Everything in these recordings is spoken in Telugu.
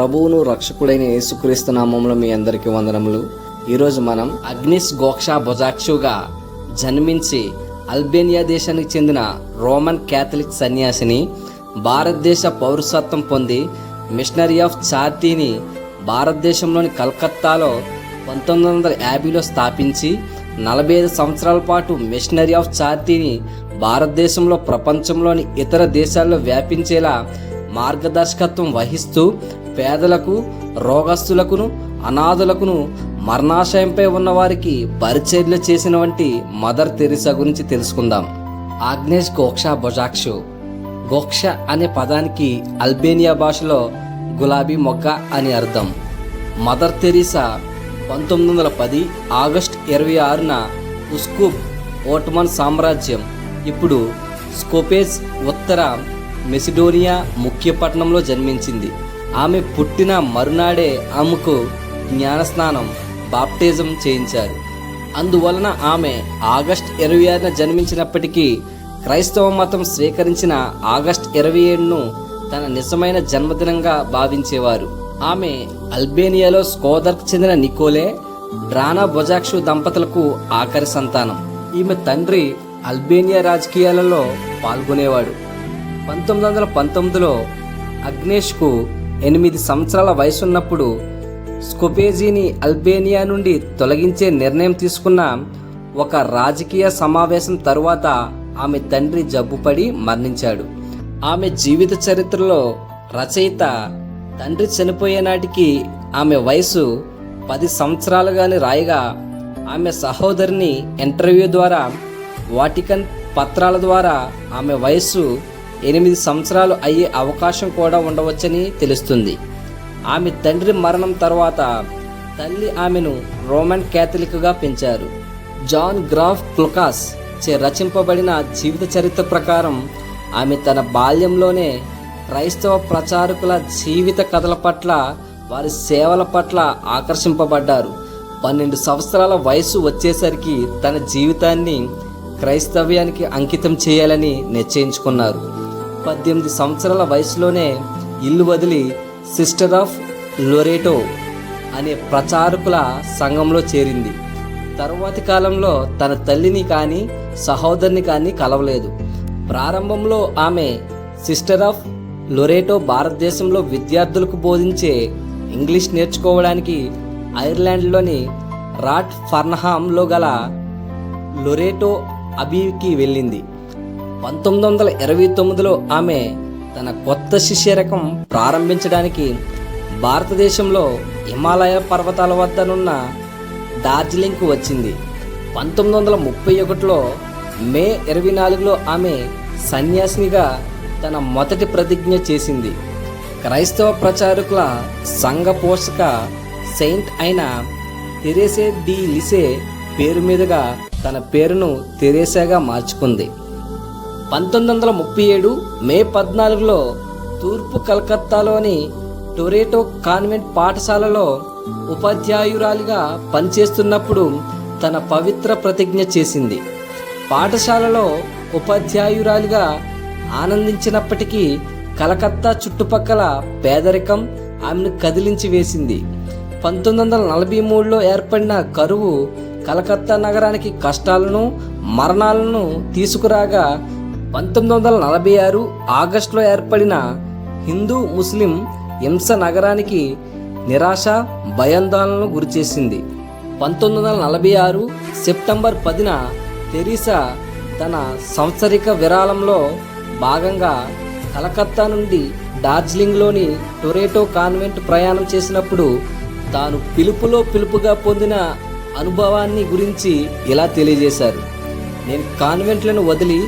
ప్రభువును రక్షకుడైన యేసుక్రీస్తు నామంలో మీ అందరికీ వందనములు. ఈరోజు మనం అగ్నిస్ గోక్షా బొజాక్షుగా జన్మించి అల్బేనియా దేశానికి చెందిన రోమన్ క్యాథలిక్ సన్యాసిని భారతదేశ పౌరసత్వం పొంది మిషనరీ ఆఫ్ చార్టీని భారతదేశంలోని కలకత్తాలో పంతొమ్మిది వందల యాభైలో స్థాపించి నలభై ఐదు సంవత్సరాల పాటు మిషనరీ ఆఫ్ చార్టీని భారతదేశంలో ప్రపంచంలోని ఇతర దేశాల్లో వ్యాపించేలా మార్గదర్శకత్వం వహిస్తూ పేదలకు రోగస్తులకును అనాథులకును మరణాశయంపై ఉన్నవారికి పరిచర్యలు చేసిన వంటి మదర్ తెరిసా గురించి తెలుసుకుందాం. ఆగ్నేష్ గోక్షా బొజాక్షు గోక్ష అనే పదానికి అల్బేనియా భాషలో గులాబీ మొగ్గ అని అర్థం. మదర్ తెరీసా పంతొమ్మిది వందల పది ఆగస్ట్ ఇరవై ఆరున ఉస్కూబ్ ఓటమన్ సామ్రాజ్యం ఇప్పుడు స్కోపేజ్ ఉత్తర మెసిడోనియా ముఖ్య పట్టణంలో జన్మించింది. ఆమె పుట్టిన మరునాడే ఆమెకు జ్ఞానస్నానం బాప్టిజం చేయించారు. అందువలన ఆమె ఆగస్ట్ ఇరవై ఆరున జన్మించినప్పటికీ క్రైస్తవ మతం స్వీకరించిన ఆగస్ట్ ఇరవై ఏడును తన నిజమైన జన్మదినంగా భావించేవారు. ఆమె అల్బేనియాలో స్కోదర్కు చెందిన నికోలే డ్రానా బొజాక్షు దంపతులకు ఆఖరి సంతానం. ఈమె తండ్రి అల్బేనియా రాజకీయాలలో పాల్గొనేవాడు. పంతొమ్మిది వందల పంతొమ్మిదిలో అగ్నేష్కు ఎనిమిది సంవత్సరాల వయసున్నప్పుడు స్కోపేజీని అల్బేనియా నుండి తొలగించే నిర్ణయం తీసుకున్న ఒక రాజకీయ సమావేశం తరువాత ఆమె తండ్రి జబ్బుపడి మరణించాడు. ఆమె జీవిత చరిత్రలో రచయిత తండ్రి చనిపోయే నాటికి ఆమె వయసు పది సంవత్సరాలుగాని రాయగా ఆమె సహోదరిని ఇంటర్వ్యూ ద్వారా వాటికన్ పత్రాల ద్వారా ఆమె వయస్సు ఎనిమిది సంవత్సరాలు అయ్యే అవకాశం కూడా ఉండవచ్చని తెలుస్తుంది. ఆమె తండ్రి మరణం తర్వాత తల్లి ఆమెను రోమన్ క్యాథలిక్గా పెంచారు. జాన్ గ్రాఫ్ క్లుకాస్ చే రచింపబడిన జీవిత చరిత్ర ప్రకారం ఆమె తన బాల్యంలోనే క్రైస్తవ ప్రచారకుల జీవిత కథల పట్ల వారి సేవల పట్ల ఆకర్షింపబడ్డారు. పన్నెండు సంవత్సరాల వయసు వచ్చేసరికి తన జీవితాన్ని క్రైస్తవ్యానికి అంకితం చేయాలని నిశ్చయించుకున్నారు. పద్దెనిమిది సంవత్సరాల వయసులోనే ఇల్లు వదిలి సిస్టర్ ఆఫ్ లొరేటో అనే ప్రచారకుల సంఘంలో చేరింది. తరువాతి కాలంలో తన తల్లిని కానీ సహోదరిని కానీ కలవలేదు. ప్రారంభంలో ఆమె సిస్టర్ ఆఫ్ లొరేటో భారతదేశంలో విద్యార్థులకు బోధించే ఇంగ్లీష్ నేర్చుకోవడానికి ఐర్లాండ్లోని రాట్ ఫర్నహామ్లో గల లొరేటో అబీకి వెళ్ళింది. పంతొమ్మిది వందల ఇరవై తొమ్మిదిలో ఆమె తన కొత్త శిష్యరకం ప్రారంభించడానికి భారతదేశంలో హిమాలయ పర్వతాల వద్దనున్న డార్జిలింగ్కు వచ్చింది. పంతొమ్మిది వందల ముప్పై ఒకటిలో మే ఇరవై నాలుగులో ఆమె సన్యాసినిగా తన మొదటి ప్రతిజ్ఞ చేసింది. క్రైస్తవ ప్రచారకుల సంఘ పోషక సెయింట్ అయిన తెరేసే డి లిసే పేరు మీదుగా తన పేరును తెరేసాగా మార్చుకుంది. పంతొమ్మిది వందల ముప్పై ఏడు మే పద్నాలుగులో తూర్పు కలకత్తాలోని టొరేటో కాన్వెంట్ పాఠశాలలో ఉపాధ్యాయురాలిగా పనిచేస్తున్నప్పుడు తన పవిత్ర ప్రతిజ్ఞ చేసింది. పాఠశాలలో ఉపాధ్యాయురాలిగా ఆనందించినప్పటికీ కలకత్తా చుట్టుపక్కల పేదరికం ఆమెను కదిలించి వేసింది. పంతొమ్మిది వందల నలభై మూడులో ఏర్పడిన కరువు కలకత్తా నగరానికి కష్టాలను మరణాలను తీసుకురాగా పంతొమ్మిది వందల నలభై ఆరు ఆగస్టులో ఏర్పడిన హిందూ ముస్లిం హింస నగరానికి నిరాశ భయాందోళనలు గురిచేసింది. పంతొమ్మిది వందల నలభై ఆరు సెప్టెంబర్ పదిన తెరీసా తన సంవత్సరిక విరాళంలో భాగంగా కలకత్తా నుండి డార్జిలింగ్లోని టొరేటో కాన్వెంట్ ప్రయాణం చేసినప్పుడు తాను పిలుపులో పిలుపుగా పొందిన అనుభవాన్ని గురించి ఇలా తెలియజేశారు. నేను కాన్వెంట్లను వదిలి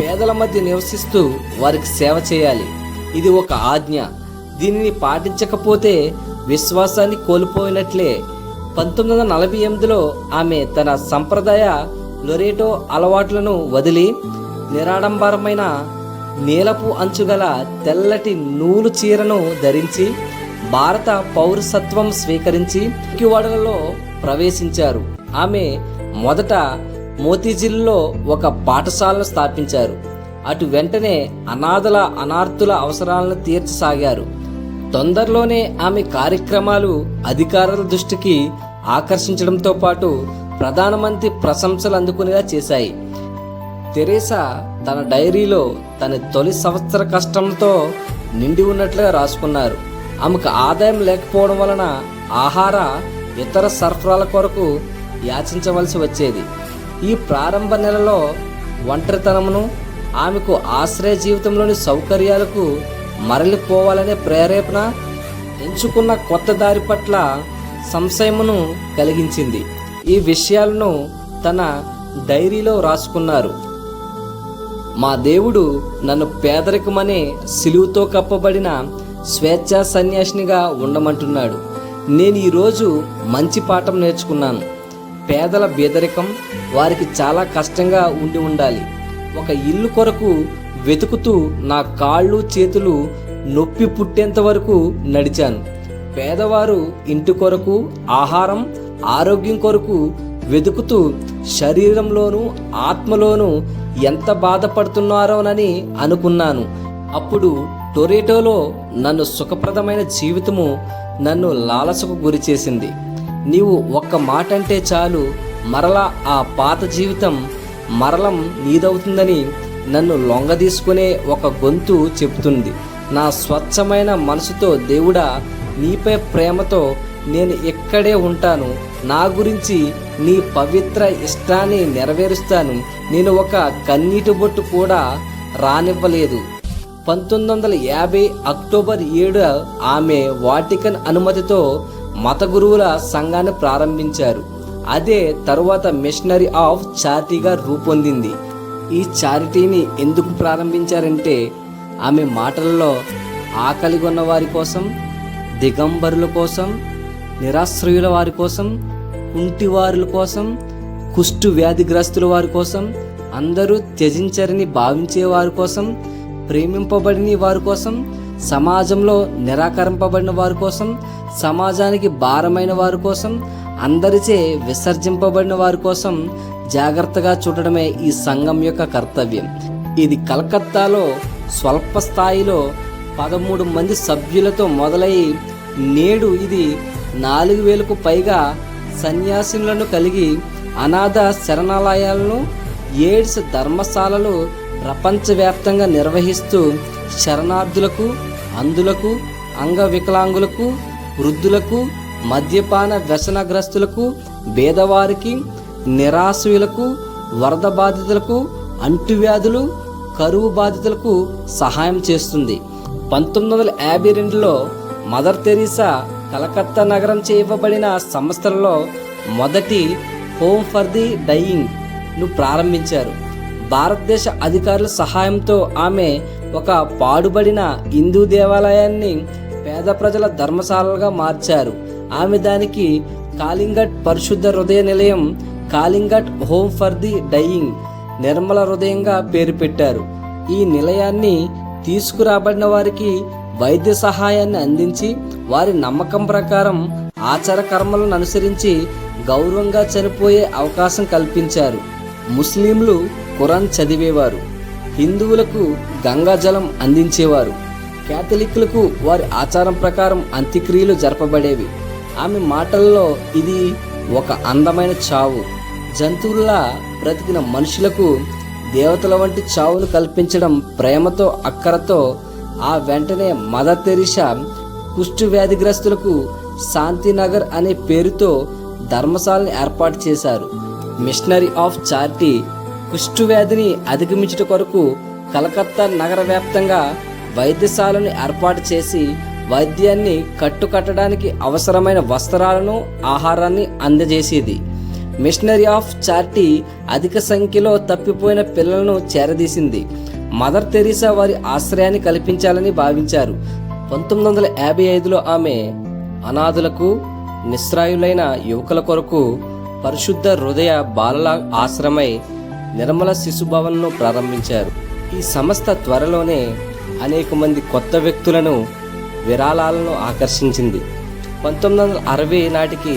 పేదల మధ్య నివసిస్తూ వారికి సేవ చేయాలి. ఇది ఒక ఆజ్ఞ. దీనిని పాటించకపోతే విశ్వాసాన్ని కోల్పోయినట్లే. పంతొమ్మిది వందల నలభై ఎనిమిదిలో ఆమె తన సంప్రదాయ లొరేటో అలవాట్లను వదిలి నిరాడంబరమైన నీలపు అంచుగల తెల్లటి నూలు చీరను ధరించి భారత పౌరసత్వం స్వీకరించి వాడలలో ప్రవేశించారు. ఆమె మొదట మోతీజిల్లో ఒక పాఠశాలను స్థాపించారు. అటు వెంటనే అనాథల అనార్థుల అవసరాలను తీర్చసాగారు. తొందరలోనే ఆమె కార్యక్రమాలు అధికారుల దృష్టికి ఆకర్షించడంతో పాటు ప్రధానమంత్రి ప్రశంసలు అందుకునేలా చేశాయి. తెరేసా తన డైరీలో తన తొలి సంవత్సర కష్టంతో నిండి ఉన్నట్లుగా రాసుకున్నారు. ఆమెకు ఆదాయం లేకపోవడం వలన ఆహార ఇతర సరఫరాల కొరకు యాచించవలసి వచ్చేది. ఈ ప్రారంభ నెలలో ఒంటరితనమును ఆమెకు ఆశ్రయ జీవితంలోని సౌకర్యాలకు మరలిపోవాలనే ప్రేరేపణ ఎంచుకున్న కొత్త దారి పట్ల సంశయమును కలిగించింది. ఈ విషయాలను తన డైరీలో రాసుకున్నారు. మా దేవుడు నన్ను పేదరికమనే సిలువుతో కప్పబడిన స్వేచ్ఛా సన్యాసినిగా ఉండమంటున్నాడు. నేను ఈరోజు మంచి పాఠం నేర్చుకున్నాను. పేదల బేదరికం వారికి చాలా కష్టంగా ఉండి ఉండాలి. ఒక ఇల్లు కొరకు వెతుకుతూ నా కాళ్ళు చేతులు నొప్పి పుట్టేంత వరకు నడిచాను. పేదవారు ఇంటి కొరకు ఆహారం ఆరోగ్యం కొరకు వెతుకుతూ శరీరంలోనూ ఆత్మలోనూ ఎంత బాధపడుతున్నారోనని అనుకున్నాను. అప్పుడు టొరేటోలో నన్ను సుఖప్రదమైన జీవితము నన్ను లాలసకు గురి చేసింది నీవు ఒక్క మాట అంటే చాలు మరలా ఆ పాత జీవితం మరలం నీదవుతుందని నన్ను లొంగదీసుకునే ఒక గొంతు చెబుతుంది. నా స్వచ్ఛమైన మనసుతో దేవుడా నీపై ప్రేమతో నేను ఇక్కడే ఉంటాను. నా గురించి నీ పవిత్ర ఇష్టాన్ని నెరవేరుస్తాను. నేను ఒక కన్నీటి బొట్టు కూడా రానివ్వలేదు. పంతొమ్మిది వందల యాభై అక్టోబర్ ఏడు ఆమె వాటికన్ అనుమతితో మత గురువుల సంఘాన్ని ప్రారంభించారు. అదే తరువాత మిషనరీ ఆఫ్ చారిటీగా రూపొందింది. ఈ చారిటీని ఎందుకు ప్రారంభించారంటే ఆమె మాటల్లో ఆకలిగొన్న వారి కోసం దిగంబరుల కోసం నిరాశ్రయుల వారి కోసం కుంటివారుల కోసం కుష్టు వ్యాధిగ్రస్తుల వారి కోసం అందరూ త్యజించరని భావించే వారి కోసం ప్రేమింపబడిన వారి కోసం సమాజంలో నిరాకరింపబడిన వారి కోసం సమాజానికి భారమైన వారి కోసం అందరిచే విసర్జింపబడిన వారి కోసం జాగ్రత్తగా చూడడమే ఈ సంఘం యొక్క కర్తవ్యం. ఇది కలకత్తాలో స్వల్ప స్థాయిలో పదమూడు మంది సభ్యులతో మొదలై నేడు ఇది నాలుగు వేలకు పైగా సన్యాసులను కలిగి అనాథ శరణాలయాలను ఎయిడ్స్ ధర్మశాలలు ప్రపంచవ్యాప్తంగా నిర్వహిస్తూ శరణార్థులకు అందులకు అంగవికలాంగులకు వృద్ధులకు మద్యపాన వ్యసనగ్రస్తులకు పేదవారికి నిరాశ్రులకు వరద బాధితులకు అంటువ్యాధులు కరువు బాధితులకు సహాయం చేస్తుంది. పంతొమ్మిది వందల యాభై రెండులో మదర్ తెరీసా కలకత్తా నగరం చేయబడిన సంస్థలలో మొదటి హోమ్ ఫర్ ది డయింగ్ను ప్రారంభించారు. భారతదేశ అధికారుల సహాయంతో ఆమె ఒక పాడుబడిన హిందూ దేవాలయాన్ని పేద ప్రజల ధర్మశాలగా మార్చారు. ఆమె దానికి కాలింగట్ పరిశుద్ధ హృదయ నిలయం Kalighat home for the dying Nirmala హృదయంగా పేరు పెట్టారు. ఈ నిలయాన్ని తీసుకురాబడిన వారికి వైద్య సహాయాన్ని అందించి వారి నమ్మకం ప్రకారం ఆచార కర్మలను అనుసరించి గౌరవంగా చనిపోయే అవకాశం కల్పించారు. ముస్లింలు ఖురాన్ చదివేవారు. హిందువులకు గంగాజలం అందించేవారు. క్యాథలిక్లకు వారి ఆచారం ప్రకారం అంత్యక్రియలు జరపబడేవి. ఆమె మాటల్లో ఇది ఒక అందమైన చావు. జంతువుల్లా బ్రతికిన మనుషులకు దేవతల వంటి చావును కల్పించడం ప్రేమతో అక్కరతో ఆ వెంటనే మదర్ తెరిషా కుష్టు వ్యాధిగ్రస్తులకు శాంతినగర్ అనే పేరుతో ధర్మశాలను ఏర్పాటు చేశారు. మిషనరీ ఆఫ్ చారిటీ కుష్టు వ్యాధిని అధిగమించుట కొరకు కలకత్తా నగర వ్యాప్తంగా వైద్యశాలను ఏర్పాటు చేసి వైద్యాన్ని కట్టుకట్టడానికి అవసరమైన వస్త్రాలను ఆహారాన్ని అందజేసేది. మిషనరీ ఆఫ్ చార్టీ అధిక సంఖ్యలో తప్పిపోయిన పిల్లలను చేరదీసింది. మదర్ తెరీసా వారి ఆశ్రయాన్ని కల్పించాలని భావించారు. పంతొమ్మిది వందల యాభై ఐదులో ఆమె అనాథులకు నిస్రాయులైన యువకుల కొరకు పరిశుద్ధ హృదయ బాలల ఆశ్రమై నిర్మల శిశుభవన్ను ప్రారంభించారు. ఈ సంస్థ త్వరలోనే అనేక మంది కొత్త వ్యక్తులను విరాళాలను ఆకర్షించింది. పంతొమ్మిది వందల అరవై నాటికి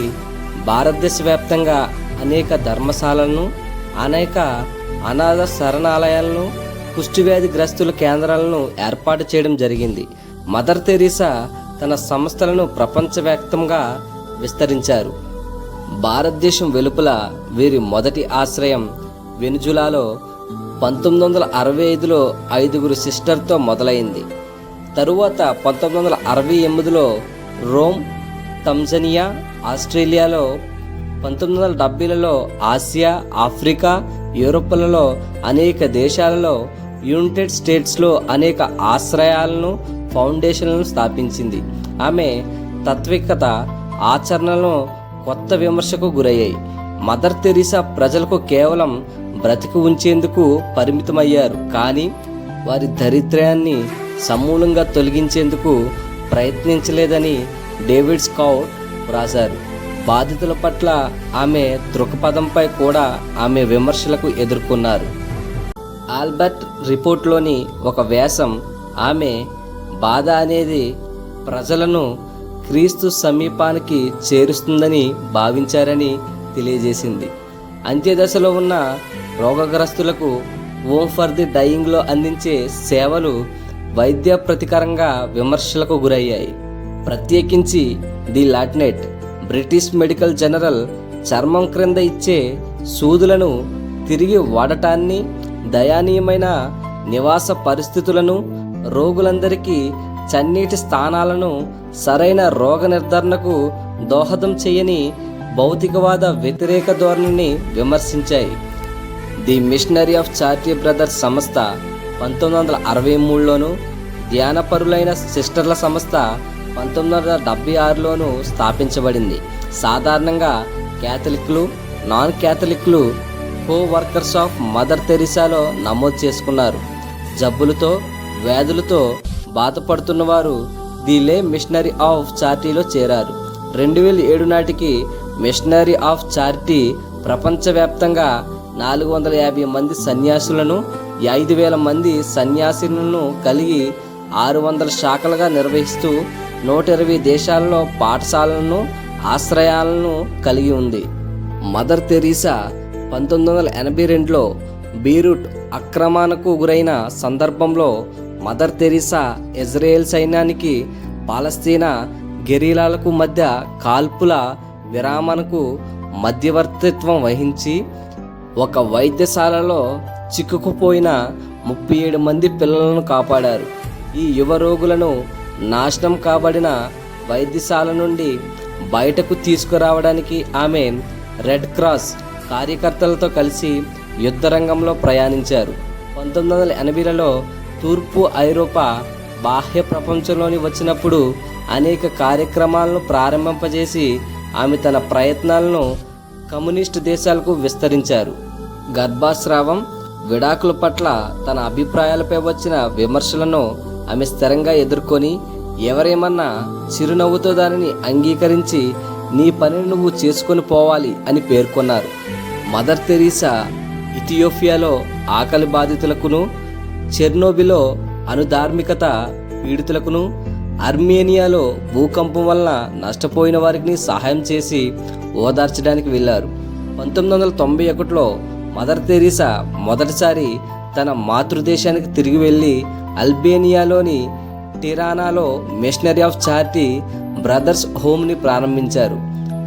భారతదేశ వ్యాప్తంగా అనేక ధర్మశాలలను అనేక అనాథ శరణాలయాలను కుష్టివ్యాధి గ్రస్తుల కేంద్రాలను ఏర్పాటు చేయడం జరిగింది. మదర్ తెరీసా తన సంస్థలను ప్రపంచవ్యాప్తంగా విస్తరించారు. భారతదేశం వెలుపల వీరి మొదటి ఆశ్రయం వెనుజులాలో పంతొమ్మిది వందల అరవై ఐదులో ఐదుగురు సిస్టర్తో మొదలైంది. తరువాత పంతొమ్మిది వందల అరవై ఎనిమిదిలో రోమ్ తంజనియా ఆస్ట్రేలియాలో పంతొమ్మిది వందల డెబ్బైలలో ఆసియా ఆఫ్రికా యూరోప్లలో అనేక దేశాలలో యునైటెడ్ స్టేట్స్లో అనేక ఆశ్రయాలను ఫౌండేషన్లను స్థాపించింది. ఆమె తత్వికత ఆచరణలను కొత్త విమర్శకు గురయ్యాయి. మదర్ తెరీసా ప్రజలకు కేవలం బ్రతికి ఉంచేందుకు పరిమితమయ్యారు. కానీ వారి దరిద్రాన్ని సమూలంగా తొలగించేందుకు ప్రయత్నించలేదని డేవిడ్ స్కౌట్ వ్రాశారు. బాధితుల పట్ల ఆమె దృక్పథంపై కూడా ఆమె విమర్శలకు ఎదుర్కొన్నారు. ఆల్బర్ట్ రిపోర్ట్లోని ఒక వ్యాసం ఆమె బాధ అనేది ప్రజలను క్రీస్తు సమీపానికి చేరుస్తుందని భావించారని తెలియజేసింది. అంత్యదశలో ఉన్న రోగగ్రస్తులకు ఓం ఫర్ ది డయింగ్లో అందించే సేవలు వైద్య ప్రతికరంగా విమర్శలకు గురయ్యాయి. ప్రత్యేకించి the Lancet British medical journal చర్మం క్రింద ఇచ్చే సూదులను తిరిగి వాడటాన్ని దయానీయమైన నివాస పరిస్థితులను రోగులందరికీ చన్నీటి స్థానాలను సరైన రోగ నిర్ధారణకు దోహదం చేయని భౌతికవాద వ్యతిరేక ధోరణిని విమర్శించాయి. The missionary of charity brothers సంస్థ పంతొమ్మిది వందల అరవై మూడులోను ధ్యానపరులైన సిస్టర్ల సంస్థ పంతొమ్మిది వందల డెబ్బై ఆరులోను స్థాపించబడింది. సాధారణంగా క్యాథలిక్లు నాన్ క్యాథలిక్లు కో వర్కర్స్ ఆఫ్ మదర్ తెరిసాలో నమోదు చేసుకున్నారు. జబ్బులతో వ్యాధులతో బాధపడుతున్న వారు ది లే మిషనరీ ఆఫ్ చారిటీలో చేరారు. రెండు వేల ఏడు నాటికి మిషనరీ ఆఫ్ చారిటీ ప్రపంచవ్యాప్తంగా నాలుగు వందల యాభై మంది సన్యాసులను ఐదు వేల మంది సన్యాసిలను కలిగి ఆరు వందల శాఖలుగా నిర్వహిస్తూ నూట ఇరవై దేశాల్లో పాఠశాలలను ఆశ్రయాలను కలిగి ఉంది. మదర్ తెరీసా పంతొమ్మిది వందల ఎనభై రెండులో బీరూట్ అక్రమాలకు గురైన సందర్భంలో మదర్ తెరిసా ఇజ్రాయెల్ సైన్యానికి పాలస్తీనా గెరీలాలకు మధ్య కాల్పుల విరామనకు మధ్యవర్తిత్వం వహించి ఒక వైద్యశాలలో చిక్కుకుపోయిన ముప్పై ఏడు మంది పిల్లలను కాపాడారు. ఈ యువ రోగులను నాశనం కాబడిన వైద్యశాల నుండి బయటకు తీసుకురావడానికి ఆమె రెడ్ క్రాస్ కార్యకర్తలతో కలిసి యుద్ధరంగంలో ప్రయాణించారు. పంతొమ్మిది వందల ఎనభైలలో తూర్పు ఐరోపా బాహ్య ప్రపంచంలోని వచ్చినప్పుడు అనేక కార్యక్రమాలను ప్రారంభింపజేసి ఆమె తన ప్రయత్నాలను కమ్యూనిస్ట్ దేశాలకు విస్తరించారు. గర్భాస్రావం విడాకుల పట్ల తన అభిప్రాయాలపై వచ్చిన విమర్శలను ఆమె స్థిరంగా ఎదుర్కొని ఎవరేమన్నా చిరునవ్వుతో దానిని అంగీకరించి నీ పనిని నువ్వు చేసుకొని పోవాలి అని పేర్కొన్నారు. మదర్ తెరీసా ఇథియోపియాలో ఆకలి బాధితులకును చెర్నోబిలో అనుధార్మికత పీడితులకును అర్మేనియాలో భూకంపం వలన నష్టపోయిన వారికి సహాయం చేసి ఓదార్చడానికి వెళ్ళారు. పంతొమ్మిది వందల తొంభై ఒకటిలో మదర్ తెరీసా మొదటిసారి తన మాతృదేశానికి తిరిగి వెళ్ళి అల్బేనియాలోని టిరానాలో మిషనరీ ఆఫ్ చారిటీ బ్రదర్స్ హోమ్ని ప్రారంభించారు.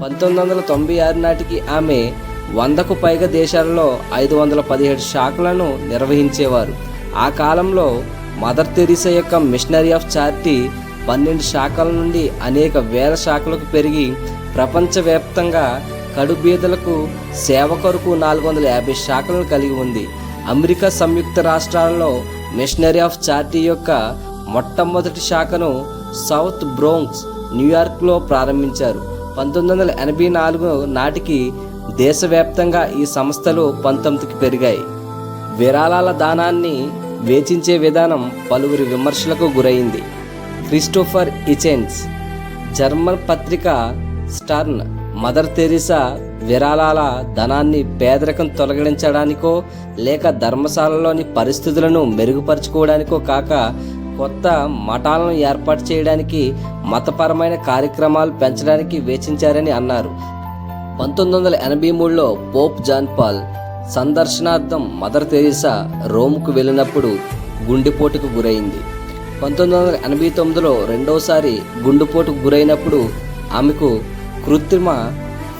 పంతొమ్మిది వందల తొంభై ఆరు నాటికి ఆమె వందకు పైగా దేశాలలో ఐదు వందల పదిహేడు శాఖలను నిర్వహించేవారు. ఆ కాలంలో మదర్ తెరీసా యొక్క మిషనరీ ఆఫ్ చారిటీ పన్నెండు శాఖల నుండి అనేక వేల శాఖలకు పెరిగి ప్రపంచవ్యాప్తంగా కడుబీదలకు సేవ కొరకు నాలుగు వందల యాభై శాఖలను కలిగి ఉంది. అమెరికా సంయుక్త రాష్ట్రాలలో మిషనరీ ఆఫ్ చారిటీ యొక్క మొట్టమొదటి శాఖను సౌత్ బ్రోంక్స్ న్యూయార్క్లో ప్రారంభించారు. పంతొమ్మిది వందల ఎనభై నాలుగు నాటికి దేశవ్యాప్తంగా ఈ సంస్థలు పంతొమ్మిదికి పెరిగాయి. విరాళాల దానాన్ని వేచించే విధానం పలువురి విమర్శలకు గురైంది. క్రిస్టోఫర్ ఇచెన్స్ జర్మన్ పత్రిక స్టర్న్ మదర్ తెరిసా విరాళాల ధనాన్ని పేదరికం తొలగించడానికో లేక ధర్మశాలలోని పరిస్థితులను మెరుగుపరుచుకోవడానికో కాక కొత్త మఠాలను ఏర్పాటు చేయడానికి మతపరమైన కార్యక్రమాలు పెంచడానికి వేచించారని అన్నారు. పంతొమ్మిది వందల ఎనభై మూడులో పోప్ జాన్ పాల్ సందర్శనార్థం మదర్ తెరీసా రోమ్కు వెళ్ళినప్పుడు గుండెపోటుకు గురైంది. పంతొమ్మిది వందల ఎనభై తొమ్మిదిలో రెండవసారి గుండెపోటుకు గురైనప్పుడు ఆమెకు కృత్రిమ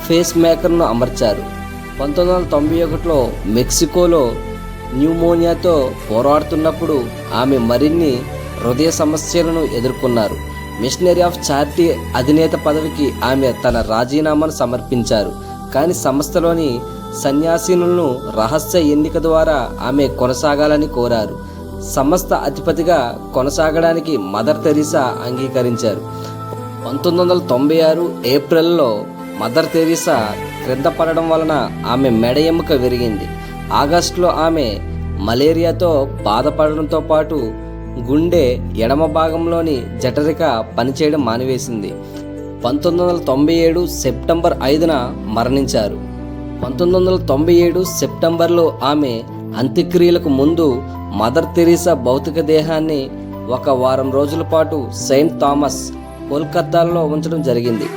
ఫేస్ మేకర్ను అమర్చారు. పంతొమ్మిది వందల తొంభై ఒకటిలో మెక్సికోలో న్యూమోనియాతో పోరాడుతున్నప్పుడు ఆమె మరిన్ని హృదయ సమస్యలను ఎదుర్కొన్నారు. మిషనరీ ఆఫ్ చారిటీ అధినేత పదవికి ఆమె తన రాజీనామాను సమర్పించారు. కానీ సంస్థలోని సన్యాసినులను రహస్య ఎన్నిక ద్వారా ఆమె కొనసాగాలని కోరారు. సంస్థ అధిపతిగా కొనసాగడానికి మదర్ తెరీసా అంగీకరించారు. పంతొమ్మిది వందల తొంభై ఆరు ఏప్రిల్లో మదర్ తెరీసా క్రింద పడడం వలన ఆమె మెడ ఎముక విరిగింది. ఆగస్టులో ఆమె మలేరియాతో బాధపడడంతో పాటు గుండె ఎడమ భాగంలోని జఠరిక పనిచేయడం మానివేసింది. పంతొమ్మిది వందల తొంభై ఏడు సెప్టెంబర్ ఐదున మరణించారు. పంతొమ్మిది వందల తొంభై ఏడు సెప్టెంబర్లో ఆమె అంత్యక్రియలకు ముందు మదర్ తెరీసా భౌతిక దేహాన్ని ఒక వారం రోజుల పాటు సెయింట్ థామస్ కోల్కతాలో ఉంచడం జరిగింది.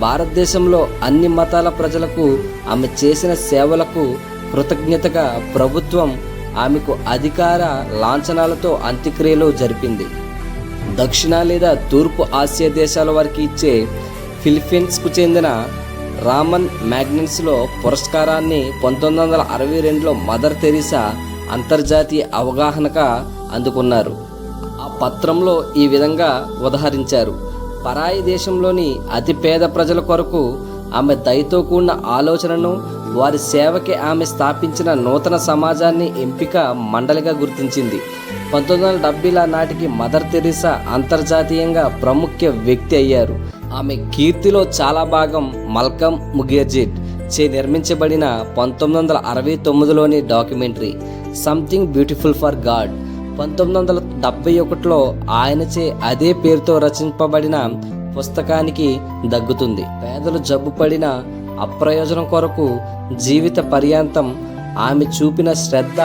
భారతదేశంలో అన్ని మతాల ప్రజలకు ఆమె చేసిన సేవలకు కృతజ్ఞతగా ప్రభుత్వం ఆమెకు అధికార లాంఛనాలతో అంత్యక్రియలు జరిపింది. దక్షిణ లేదా తూర్పు ఆసియా దేశాల వారికి ఇచ్చే ఫిలిప్పీన్స్కు చెందిన రామన్ మ్యాగ్నెన్స్లో పురస్కారాన్ని పంతొమ్మిది వందల అరవై రెండులో మదర్ తెరీసా అంతర్జాతీయ అవగాహనగా అందుకున్నారు. ఆ పత్రంలో ఈ విధంగా ఉదహరించారు. పరాయి దేశంలోని అతి పేద ప్రజల కొరకు ఆమె దయతో కూడిన ఆలోచనను వారి సేవకి ఆమె స్థాపించిన నూతన సమాజాన్ని ఎంపిక మండలిగా గుర్తించింది. పంతొమ్మిది వందల డెబ్బైల నాటికి మదర్ తెరీసా అంతర్జాతీయంగా ప్రముఖ వ్యక్తి అయ్యారు. ఆమె కీర్తిలో చాలా భాగం మల్కమ్ ముగేర్జిట్ చే నిర్మించబడిన పంతొమ్మిది వందల అరవై తొమ్మిదిలోని documentary something beautiful for God పంతొమ్మిది వందల డెబ్బై ఒకటిలో ఆయనచే అదే పేరుతో రచింపబడిన పుస్తకానికి దగ్గుతుంది. పేదలు జబ్బుపడిన అప్రయోజనం కొరకు జీవిత పర్యాంతం ఆమె చూపిన శ్రద్ధ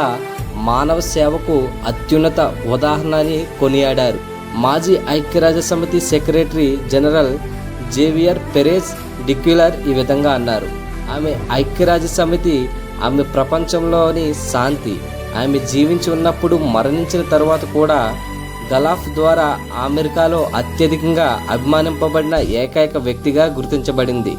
మానవ సేవకు అత్యున్నత ఉదాహరణ అని కొనియాడారు. మాజీ ఐక్యరాజ్య సమితి secretary general Javier Perez de Cuellar ఈ విధంగా అన్నారు. ఆమె ఐక్యరాజ్య సమితి ఆమె ప్రపంచంలోని శాంతి ఆమె జీవించి ఉన్నప్పుడు మరణించిన తరువాత కూడా గలాఫ్ ద్వారా అమెరికాలో అత్యధికంగా అభిమానింపబడిన ఏకైక వ్యక్తిగా గుర్తించబడింది.